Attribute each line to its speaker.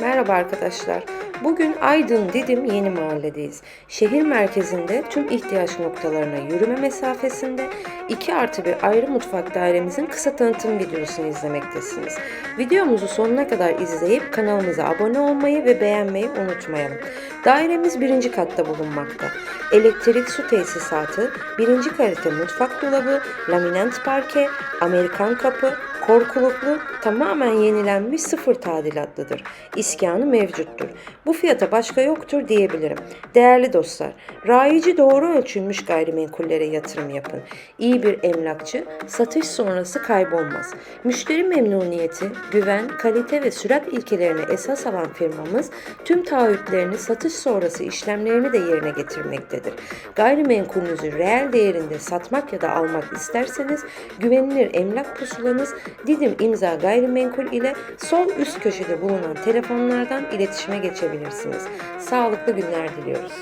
Speaker 1: Merhaba arkadaşlar. Bugün Aydın Didim Yeni Mahalledeyiz. Şehir merkezinde tüm ihtiyaç noktalarına yürüme mesafesinde 2 artı bir ayrı mutfak dairemizin kısa tanıtım videosunu izlemektesiniz. Videomuzu sonuna kadar izleyip kanalımıza abone olmayı ve beğenmeyi unutmayalım. Dairemiz birinci katta bulunmakta. Elektrik su tesisatı, birinci kalite mutfak dolabı, laminant parke, Amerikan kapı, korkuluklu, tamamen yenilenmiş sıfır tadilatlıdır. İskanı mevcuttur. Bu fiyata başka yoktur diyebilirim. Değerli dostlar, rayici doğru ölçülmüş gayrimenkullere yatırım yapın. İyi bir emlakçı satış sonrası kaybolmaz. Müşteri memnuniyeti, güven, kalite ve sürat ilkelerini esas alan firmamız tüm taahhütlerini satış sonrası işlemlerini de yerine getirmektedir. Gayrimenkulünüzü reel değerinde satmak ya da almak isterseniz güvenilir emlak pusulanız Didim İmza Gayrimenkul ile sol üst köşede bulunan telefonlardan iletişime geçebilirsiniz. Sağlıklı günler diliyoruz.